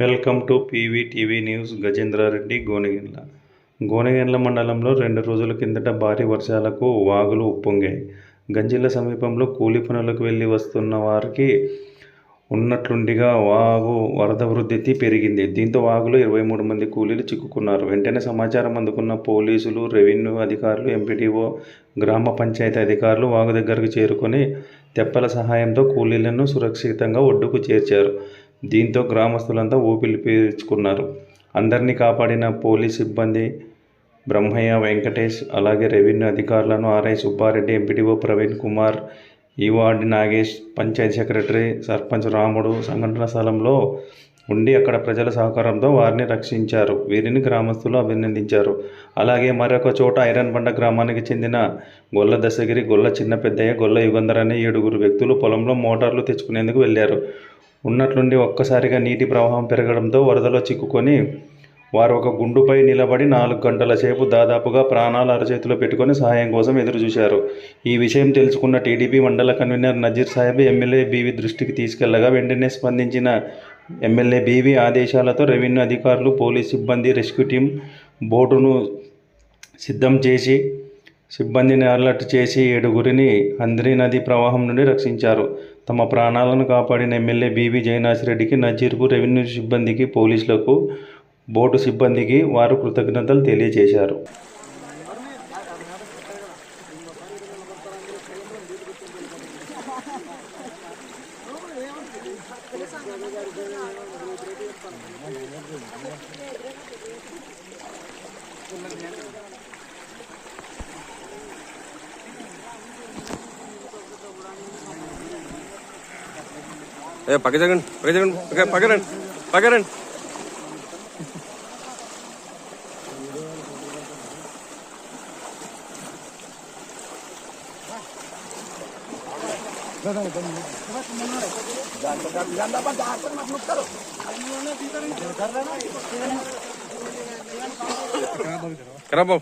Welcome to PV TV news Gajendra Reddy Gonegandla. Gonegandla మండలంలో రెండు రోజుల కిందట భారీ వర్షాలకు వాగులు ఉప్పొంగాయి. గంజిల సమీపంలో కూలి పనులకు వెళ్ళి వస్తున్న వారికి ఉన్నట్లుండిగా వాగు వరద వృద్ధి పెరిగింది. దీంతో వాగులో ఇరవై మూడు మంది కూలీలు చిక్కుకున్నారు. వెంటనే సమాచారం అందుకున్న పోలీసులు రెవెన్యూ అధికారులు ఎంపీడీఓ గ్రామ పంచాయతీ అధికారులు వాగు దగ్గరకు చేరుకొని తెప్పల సహాయంతో కూలీలను సురక్షితంగా ఒడ్డుకు చేర్చారు. దీంతో గ్రామస్తులంతా ఊపిరి పీల్చుకున్నారు. అందరినీ కాపాడిన పోలీస్ సిబ్బంది బ్రహ్మయ్య వెంకటేష్ అలాగే రెవెన్యూ అధికారులను ఆర్ఐ సుబ్బారెడ్డి ఎంపీడీఓ ప్రవీణ్ కుమార్ ఈవార్డి నాగేష్ పంచాయతీ సెక్రటరీ సర్పంచ్ రాముడు సంఘటన స్థలంలో ఉండి అక్కడ ప్రజల సహకారంతో వారిని రక్షించారు. వీరిని గ్రామస్తులు అభినందించారు. అలాగే మరొక చోట ఐరన్ బండ గ్రామానికి చెందిన గొల్ల దశగిరి గొల్ల చిన్న పెద్దయ్య గొల్ల యుగంధర్ అనే ఏడుగురు వ్యక్తులు పొలంలో మోటార్లు తెచ్చుకునేందుకు వెళ్ళారు. ఉన్నట్లుండి ఒక్కసారిగా నీటి ప్రవాహం పెరగడంతో వరదలో చిక్కుకొని వారు ఒక గుండుపై నిలబడి నాలుగు గంటల సేపు దాదాపుగా ప్రాణాలు అరచేతిలో పెట్టుకొని సహాయం కోసం ఎదురుచూశారు. ఈ విషయం తెలుసుకున్న టీడీపీ మండల convener Nazir Sahib MLA BV దృష్టికి తీసుకెళ్ళగా వెంటనే స్పందించిన ఎమ్మెల్యే బీవీ ఆదేశాలతో రెవెన్యూ అధికారులు పోలీస్ సిబ్బంది రెస్క్యూ టీం బోటును సిద్ధం చేసి సిబ్బందిని అలర్ట్ చేసి ఏడుగురిని హంద్రీ నది ప్రవాహం నుండి రక్షించారు. తమ ప్రాణాలను కాపాడిన ఎమ్మెల్యే బీవీ జయనాథ్ రెడ్డికి నజీర్కు రెవెన్యూ సిబ్బందికి పోలీసులకు బోటు సిబ్బందికి వారు కృతజ్ఞతలు తెలియజేశారు. ఏ పక్క జగన్ పక్క జగన్ పక్క పక్కరండి పక్కరండి కరా బాబు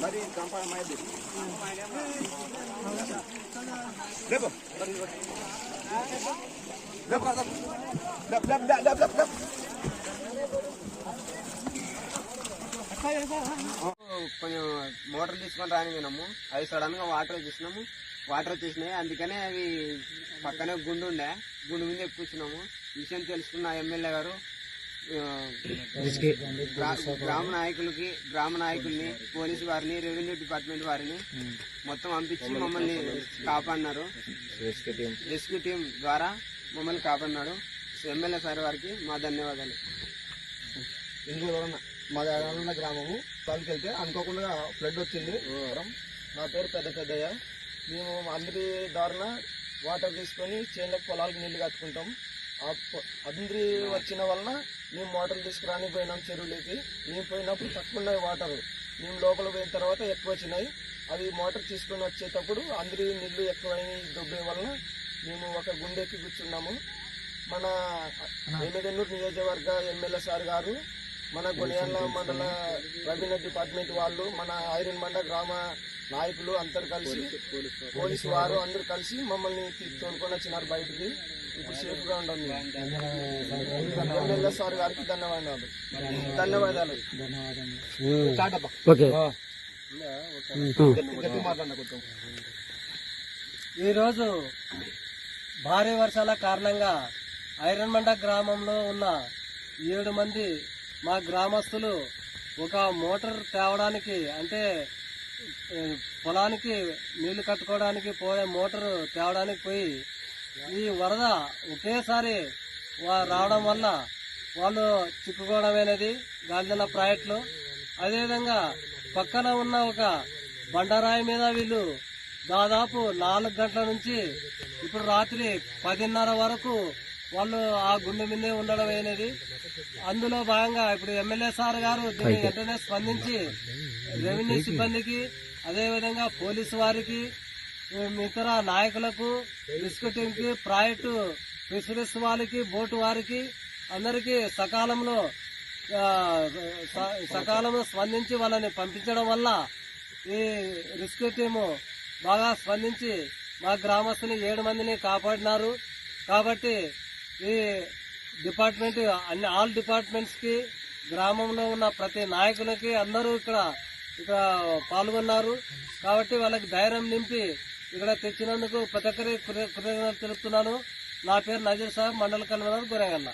మరి అర్థం కొంచెం మోటార్ తీసుకొని రాని విన్నాము అవి సడన్గా వాటర్ వచ్చేసినాము వాటర్ వచ్చేసినాయి అందుకనే అవి పక్కనే గుండు ఉండే. గుండు మీద కూర్చున్నాము. విషయం తెలుసుకున్న ఎమ్మెల్యే గారు గ్రామ నాయకులకి గ్రామ నాయకుల్ని పోలీసు వారిని రెవెన్యూ డిపార్ట్మెంట్ వారిని మొత్తం పంపించి మమ్మల్ని కాపాడినారు. రెస్క్యూ టీం ద్వారా మమ్మల్ని కాపాడినాడు ఎమ్మెల్యే సార్ వారికి మా ధన్యవాదాలు. మా ఉన్న గ్రామము తలకి వెళ్తే అనుకోకుండా ఫ్లడ్ వచ్చింది. నా పేరు పెద్ద పెద్దయ్య. మేము అందరి దారిన వాటర్ తీసుకొని చేనులకు పొలాలకు నీళ్ళు కట్టుకుంటాం. అందరి వచ్చిన వలన మేము మోటార్లు తీసుకురాని పోయినాం చెరువులోకి. మేము పోయినప్పుడు తక్కువ ఉన్నాయి వాటర్. మేము లోపల పోయిన తర్వాత ఎక్కువ వచ్చినాయి అవి మోటార్ తీసుకొని వచ్చేటప్పుడు అందరి నీళ్ళు ఎక్కువైన దొబ్బే వలన మేము ఒక గుండెకి కూర్చున్నాము. మన ఎమ్మెగన్నూరు నియోజకవర్గ ఎమ్మెల్యే సార్ గారు మన గొనియాల మండల రెవెన్యూ డిపార్ట్మెంట్ వాళ్ళు మన ఐరన్ మండ గ్రామ నాయకులు అందరు కలిసి పోలీసు వారు. అందరు కలిసి మమ్మల్ని తీ- తోలుకొని వచ్చినారు బయటికి. ఇప్పుడు సేఫ్గా ఉండం ఎమ్మెల్యే సార్ గారికి ధన్యవాదాలు. ధన్యవాదాలు. ఈరోజు భారీ వర్షాల కారణంగా ఐరన్మండ గ్రామంలో ఉన్న ఏడు మంది మా గ్రామస్తులు ఒక మోటార్ తేవడానికి అంటే పొలానికి నీళ్ళు కట్టుకోవడానికి పోయే మోటార్ తేవడానికి పోయి ఈ వరద ఒకేసారి రావడం వల్ల వాళ్ళు చిక్కుకోవడం అనేది గాంధీన ప్రాజెక్టులు అదేవిధంగా పక్కన ఉన్న ఒక బండరాయి మీద వీళ్ళు దాదాపు నాలుగు గంటల నుంచి ఇప్పుడు రాత్రి పదిన్నర వరకు వాళ్ళు ఆ గుండె మీదే ఉండడం అనేది అందులో భాగంగా ఇప్పుడు ఎమ్మెల్యే సార్ గారు దీన్ని వెంటనే స్పందించి రెవెన్యూ సిబ్బందికి అదేవిధంగా పోలీసు వారికి ఇతర నాయకులకు రిస్క్కి ప్రాజెక్టు ఫిషరీస్ వాళ్ళకి బోటు వారికి అందరికీ సకాలంలో స- సకాలంలో స్పందించి వాళ్ళని పంపించడం వల్ల ఈ రిస్క్ టీము బాగా స్పందించి మా గ్రామస్తుని ఏడు మందిని కాపాడినారు. కాబట్టి ఈ డిపార్ట్మెంట్ అన్ని ఆల్ డిపార్ట్మెంట్స్కి గ్రామంలో ఉన్న ప్రతి నాయకులకి అందరూ ఇక్కడ ఇక్కడ పాల్గొన్నారు. కాబట్టి వాళ్ళకి ధైర్యం నింపి ఇక్కడ తెచ్చినందుకు ప్రతి ఒక్కరికి కృతజ్ఞతలు తెలుపుతున్నాను. నా పేరు నజీర్ సాహెబ్ మండల కన్వీనర్ గురేగల్ల